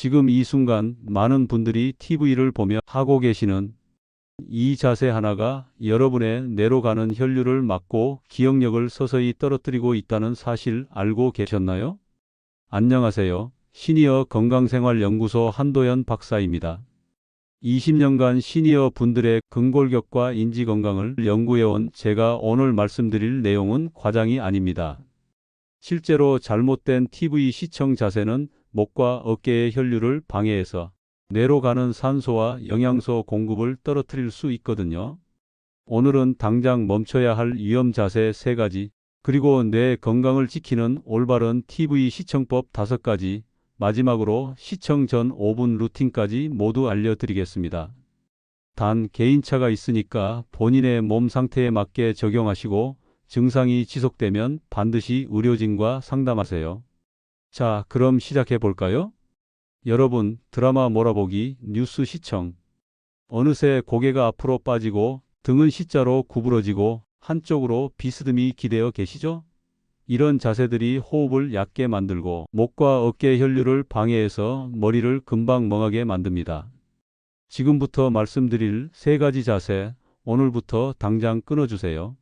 지금 이 순간 많은 분들이 TV를 보며 하고 계시는 이 자세 하나가 여러분의 뇌로 가는 혈류를 막고 기억력을 서서히 떨어뜨리고 있다는 사실 알고 계셨나요? 안녕하세요. 시니어 건강생활연구소 한도연 박사입니다. 20년간 시니어 분들의 근골격과 인지 건강을 연구해온 제가 오늘 말씀드릴 내용은 과장이 아닙니다. 실제로 잘못된 TV 시청 자세는 목과 어깨의 혈류를 방해해서 뇌로 가는 산소와 영양소 공급을 떨어뜨릴 수 있거든요. 오늘은 당장 멈춰야 할 위험 자세 3가지, 그리고 뇌 건강을 지키는 올바른 TV 시청법 5가지, 마지막으로 시청 전 5분 루틴까지 모두 알려드리겠습니다. 단 개인차가 있으니까 본인의 몸 상태에 맞게 적용하시고 증상이 지속되면 반드시 의료진과 상담하세요. 자, 그럼 시작해 볼까요? 여러분, 드라마 몰아보기, 뉴스 시청. 어느새 고개가 앞으로 빠지고 등은 C자로 구부러지고 한쪽으로 비스듬히 기대어 계시죠? 이런 자세들이 호흡을 얕게 만들고 목과 어깨 혈류를 방해해서 머리를 금방 멍하게 만듭니다. 지금부터 말씀드릴 세 가지 자세, 오늘부터 당장 끊어주세요.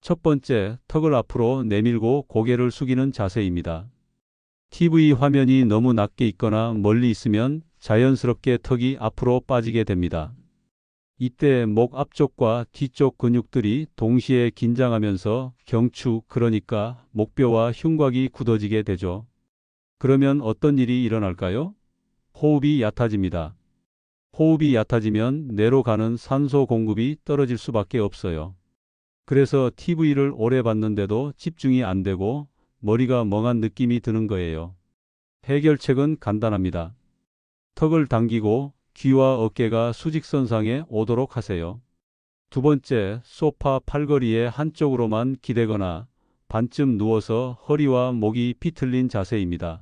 첫 번째, 턱을 앞으로 내밀고 고개를 숙이는 자세입니다. TV 화면이 너무 낮게 있거나 멀리 있으면 자연스럽게 턱이 앞으로 빠지게 됩니다. 이때 목 앞쪽과 뒤쪽 근육들이 동시에 긴장하면서 경추, 그러니까 목뼈와 흉곽이 굳어지게 되죠. 그러면 어떤 일이 일어날까요? 호흡이 얕아집니다. 호흡이 얕아지면 뇌로 가는 산소 공급이 떨어질 수밖에 없어요. 그래서 TV를 오래 봤는데도 집중이 안 되고 머리가 멍한 느낌이 드는 거예요. 해결책은 간단합니다. 턱을 당기고 귀와 어깨가 수직선상에 오도록 하세요. 두 번째, 소파 팔걸이의 한쪽으로만 기대거나 반쯤 누워서 허리와 목이 비틀린 자세입니다.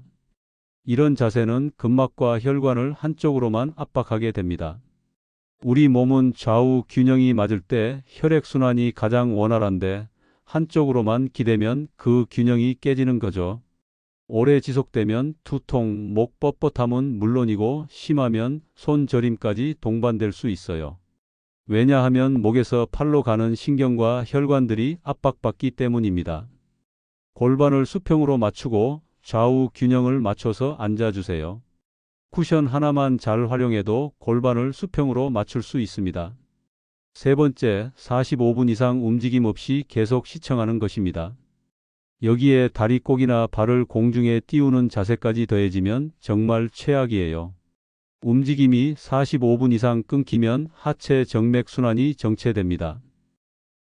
이런 자세는 근막과 혈관을 한쪽으로만 압박하게 됩니다. 우리 몸은 좌우 균형이 맞을 때 혈액순환이 가장 원활한데 한쪽으로만 기대면 그 균형이 깨지는 거죠. 오래 지속되면 두통, 목 뻣뻣함은 물론이고 심하면 손 저림까지 동반될 수 있어요. 왜냐하면 목에서 팔로 가는 신경과 혈관들이 압박받기 때문입니다. 골반을 수평으로 맞추고 좌우 균형을 맞춰서 앉아주세요. 쿠션 하나만 잘 활용해도 골반을 수평으로 맞출 수 있습니다. 세 번째, 45분 이상 움직임 없이 계속 시청하는 것입니다. 여기에 다리 꼭이나 발을 공중에 띄우는 자세까지 더해지면 정말 최악이에요. 움직임이 45분 이상 끊기면 하체 정맥 순환이 정체됩니다.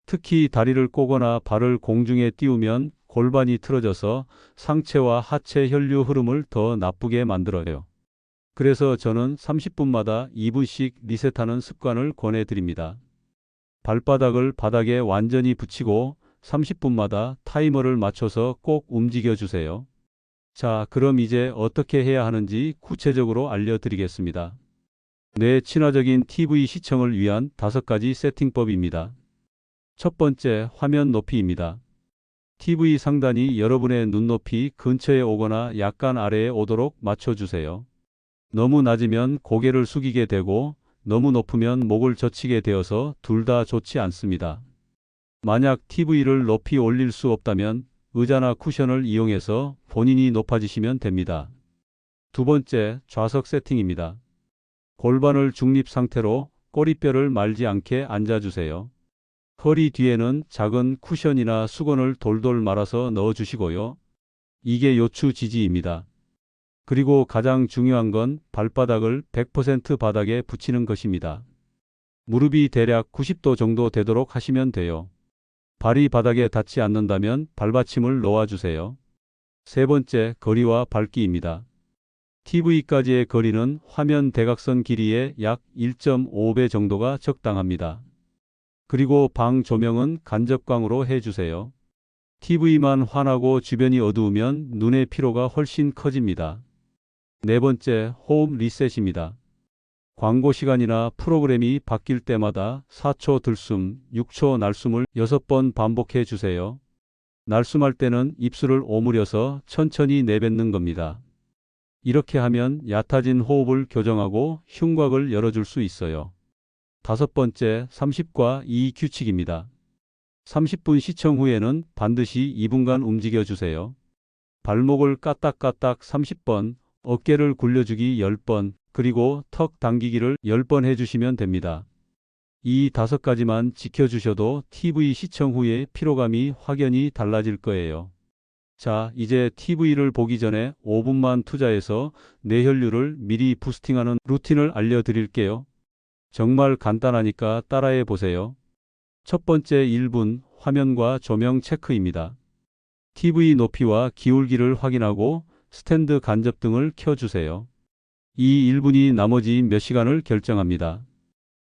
특히 다리를 꼬거나 발을 공중에 띄우면 골반이 틀어져서 상체와 하체 혈류 흐름을 더 나쁘게 만들어요. 그래서 저는 30분마다 2분씩 리셋하는 습관을 권해드립니다. 발바닥을 바닥에 완전히 붙이고 30분마다 타이머를 맞춰서 꼭 움직여 주세요. 자, 그럼 이제 어떻게 해야 하는지 구체적으로 알려드리겠습니다. 뇌 친화적인 TV 시청을 위한 다섯 가지 세팅법입니다. 첫 번째, 화면 높이입니다. TV 상단이 여러분의 눈높이 근처에 오거나 약간 아래에 오도록 맞춰주세요. 너무 낮으면 고개를 숙이게 되고 너무 높으면 목을 젖히게 되어서 둘 다 좋지 않습니다. 만약 TV를 높이 올릴 수 없다면 의자나 쿠션을 이용해서 본인이 높아지시면 됩니다. 두 번째, 좌석 세팅입니다. 골반을 중립 상태로 꼬리뼈를 말지 않게 앉아주세요. 허리 뒤에는 작은 쿠션이나 수건을 돌돌 말아서 넣어주시고요. 이게 요추 지지입니다. 그리고 가장 중요한 건 발바닥을 100% 바닥에 붙이는 것입니다. 무릎이 대략 90도 정도 되도록 하시면 돼요. 발이 바닥에 닿지 않는다면 발받침을 놓아주세요. 세 번째, 거리와 밝기입니다. TV까지의 거리는 화면 대각선 길이의 약 1.5배 정도가 적당합니다. 그리고 방 조명은 간접광으로 해주세요. TV만 환하고 주변이 어두우면 눈의 피로가 훨씬 커집니다. 네 번째, 호흡 리셋입니다. 광고 시간이나 프로그램이 바뀔 때마다 4초 들숨, 6초 날숨을 6번 반복해 주세요. 날숨할 때는 입술을 오므려서 천천히 내뱉는 겁니다. 이렇게 하면 얕아진 호흡을 교정하고 흉곽을 열어줄 수 있어요. 다섯 번째, 30과 2 규칙입니다. 30분 시청 후에는 반드시 2분간 움직여 주세요. 발목을 까딱까딱 30번, 어깨를 굴려주기 10번, 그리고 턱 당기기를 10번 해주시면 됩니다. 이 다섯 가지만 지켜주셔도 TV 시청 후에 피로감이 확연히 달라질 거예요. 자, 이제 TV를 보기 전에 5분만 투자해서 뇌혈류를 미리 부스팅하는 루틴을 알려드릴게요. 정말 간단하니까 따라해 보세요. 첫 번째 1분 화면과 조명 체크입니다. TV 높이와 기울기를 확인하고 스탠드 간접 등을 켜주세요. 이 1분이 나머지 몇 시간을 결정합니다.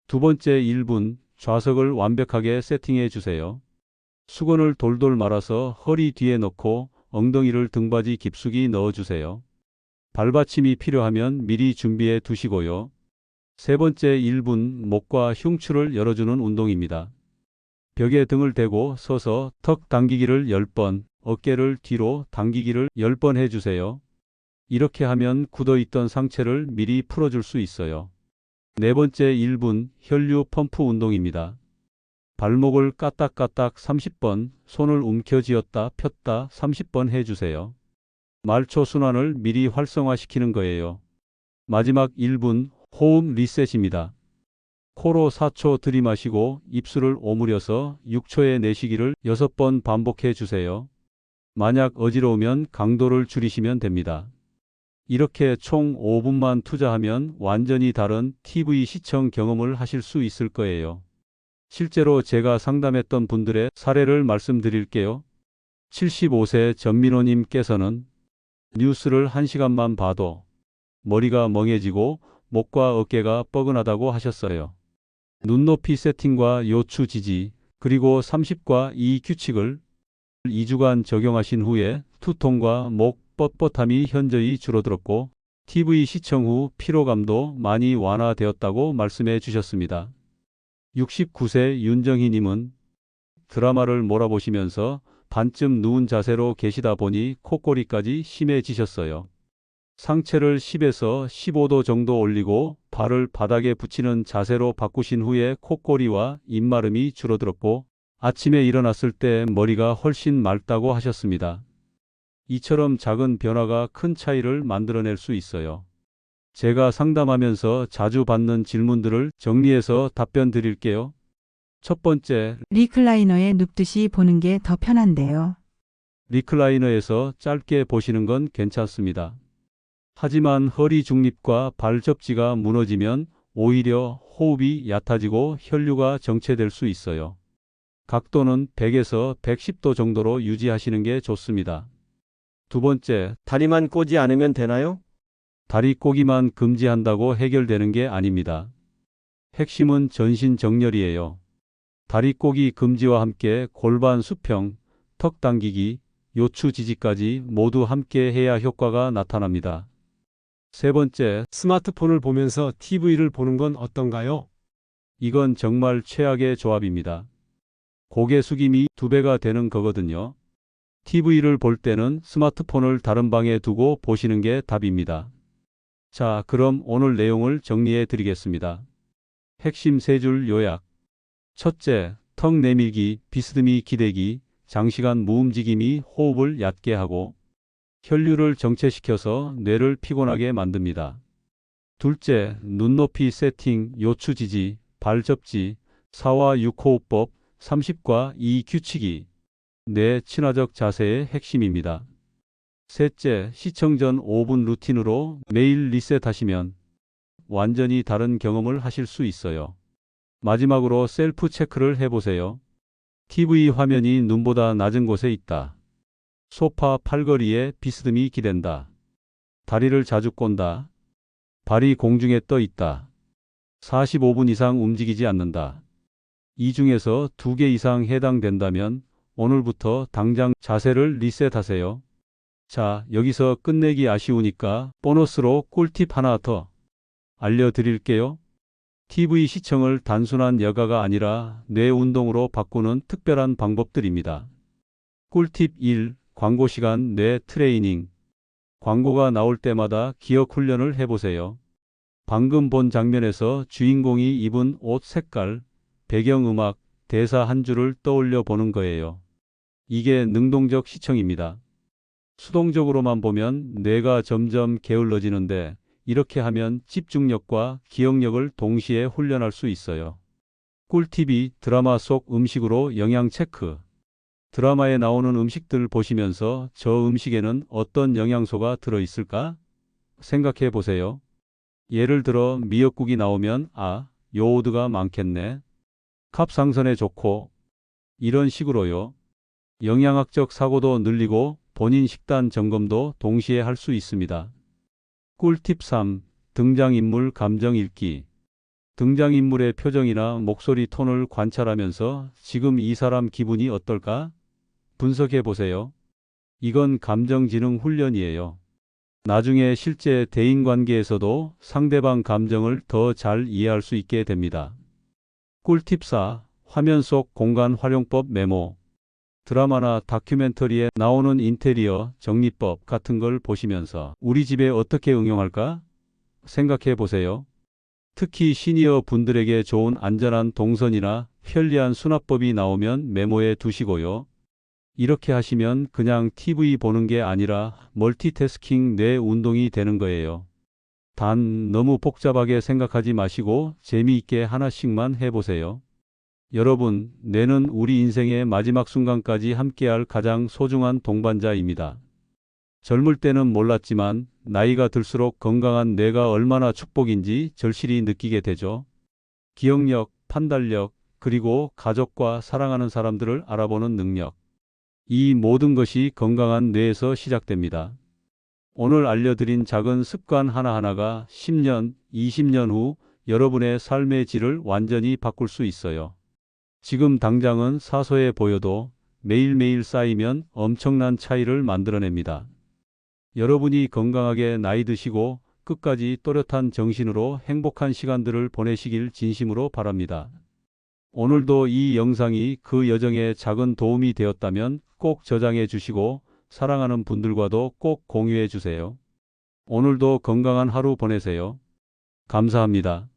두 번째 1분 좌석을 완벽하게 세팅해 주세요. 수건을 돌돌 말아서 허리 뒤에 넣고 엉덩이를 등받이 깊숙이 넣어 주세요. 발받침이 필요하면 미리 준비해 두시고요. 세 번째 1분 목과 흉추를 열어주는 운동입니다. 벽에 등을 대고 서서 턱 당기기를 10번, 어깨를 뒤로 당기기를 10번 해주세요. 이렇게 하면 굳어있던 상체를 미리 풀어줄 수 있어요. 네 번째 1분 혈류 펌프 운동입니다. 발목을 까딱까딱 30번, 손을 움켜쥐었다 폈다 30번 해주세요. 말초 순환을 미리 활성화시키는 거예요. 마지막 1분 호흡 리셋입니다. 코로 4초 들이마시고 입술을 오므려서 6초의 내쉬기를 6번 반복해 주세요. 만약 어지러우면 강도를 줄이시면 됩니다. 이렇게 총 5분만 투자하면 완전히 다른 TV 시청 경험을 하실 수 있을 거예요. 실제로 제가 상담했던 분들의 사례를 말씀드릴게요. 75세 전민호님께서는 뉴스를 1시간만 봐도 머리가 멍해지고 목과 어깨가 뻐근하다고 하셨어요. 눈높이 세팅과 요추 지지, 그리고 30과 2 규칙을 2주간 적용하신 후에 투통과 목 뻣뻣함이 현저히 줄어들었고 TV 시청 후 피로감도 많이 완화되었다고 말씀해 주셨습니다. 69세 윤정희님은 드라마를 몰아보시면서 반쯤 누운 자세로 계시다 보니 콧골이까지 심해지셨어요. 상체를 10에서 15도 정도 올리고 발을 바닥에 붙이는 자세로 바꾸신 후에 콧골이와 입마름이 줄어들었고 아침에 일어났을 때 머리가 훨씬 맑다고 하셨습니다. 이처럼 작은 변화가 큰 차이를 만들어낼 수 있어요. 제가 상담하면서 자주 받는 질문들을 정리해서 답변 드릴게요. 첫 번째, 리클라이너에 눕듯이 보는 게 더 편한데요. 리클라이너에서 짧게 보시는 건 괜찮습니다. 하지만 허리 중립과 발 접지가 무너지면 오히려 호흡이 얕아지고 혈류가 정체될 수 있어요. 각도는 100에서 110도 정도로 유지하시는 게 좋습니다. 두 번째, 다리만 꼬지 않으면 되나요? 다리 꼬기만 금지한다고 해결되는 게 아닙니다. 핵심은 전신 정렬이에요. 다리 꼬기 금지와 함께 골반 수평, 턱 당기기, 요추 지지까지 모두 함께 해야 효과가 나타납니다. 세 번째, 스마트폰을 보면서 TV를 보는 건 어떤가요? 이건 정말 최악의 조합입니다. 고개 숙임이 두 배가 되는 거거든요. TV를 볼 때는 스마트폰을 다른 방에 두고 보시는 게 답입니다. 자, 그럼 오늘 내용을 정리해 드리겠습니다. 핵심 세 줄 요약. 첫째, 턱 내밀기, 비스듬히 기대기, 장시간 무움직임이 호흡을 얕게 하고 혈류를 정체시켜서 뇌를 피곤하게 만듭니다. 둘째, 눈높이 세팅, 요추 지지, 발 접지, 4와 6호흡법, 30과 2 규칙이 뇌 친화적 자세의 핵심입니다. 셋째, 시청 전 5분 루틴으로 매일 리셋하시면 완전히 다른 경험을 하실 수 있어요. 마지막으로 셀프 체크를 해보세요. TV 화면이 눈보다 낮은 곳에 있다. 소파 팔걸이에 비스듬히 기댄다. 다리를 자주 꼰다. 발이 공중에 떠 있다. 45분 이상 움직이지 않는다. 이 중에서 두 개 이상 해당된다면 오늘부터 당장 자세를 리셋하세요. 자, 여기서 끝내기 아쉬우니까 보너스로 꿀팁 하나 더 알려드릴게요. TV 시청을 단순한 여가가 아니라 뇌 운동으로 바꾸는 특별한 방법들입니다. 꿀팁 1. 광고 시간 뇌 트레이닝. 광고가 나올 때마다 기억 훈련을 해보세요. 방금 본 장면에서 주인공이 입은 옷 색깔, 배경음악, 대사 한 줄을 떠올려 보는 거예요. 이게 능동적 시청입니다. 수동적으로만 보면 뇌가 점점 게을러지는데 이렇게 하면 집중력과 기억력을 동시에 훈련할 수 있어요. 꿀팁이 드라마 속 음식으로 영양 체크. 드라마에 나오는 음식들 보시면서 저 음식에는 어떤 영양소가 들어있을까? 생각해 보세요. 예를 들어 미역국이 나오면 아, 요오드가 많겠네. 갑상선에 좋고 이런 식으로요. 영양학적 사고도 늘리고 본인 식단 점검도 동시에 할 수 있습니다. 꿀팁 3. 등장인물 감정 읽기. 등장인물의 표정이나 목소리 톤을 관찰하면서 지금 이 사람 기분이 어떨까? 분석해 보세요. 이건 감정지능 훈련이에요. 나중에 실제 대인 관계에서도 상대방 감정을 더 잘 이해할 수 있게 됩니다. 꿀팁 4. 화면 속 공간 활용법 메모. 드라마나 다큐멘터리에 나오는 인테리어 정리법 같은 걸 보시면서 우리 집에 어떻게 응용할까? 생각해 보세요. 특히 시니어 분들에게 좋은 안전한 동선이나 편리한 수납법이 나오면 메모해 두시고요. 이렇게 하시면 그냥 TV 보는 게 아니라 멀티태스킹 뇌 운동이 되는 거예요. 단 너무 복잡하게 생각하지 마시고 재미있게 하나씩만 해보세요. 여러분, 뇌는 우리 인생의 마지막 순간까지 함께할 가장 소중한 동반자입니다. 젊을 때는 몰랐지만 나이가 들수록 건강한 뇌가 얼마나 축복인지 절실히 느끼게 되죠. 기억력, 판단력, 그리고 가족과 사랑하는 사람들을 알아보는 능력. 이 모든 것이 건강한 뇌에서 시작됩니다. 오늘 알려드린 작은 습관 하나하나가 10년, 20년 후 여러분의 삶의 질을 완전히 바꿀 수 있어요. 지금 당장은 사소해 보여도 매일매일 쌓이면 엄청난 차이를 만들어냅니다. 여러분이 건강하게 나이 드시고 끝까지 또렷한 정신으로 행복한 시간들을 보내시길 진심으로 바랍니다. 오늘도 이 영상이 그 여정에 작은 도움이 되었다면 꼭 저장해 주시고 사랑하는 분들과도 꼭 공유해 주세요. 오늘도 건강한 하루 보내세요. 감사합니다.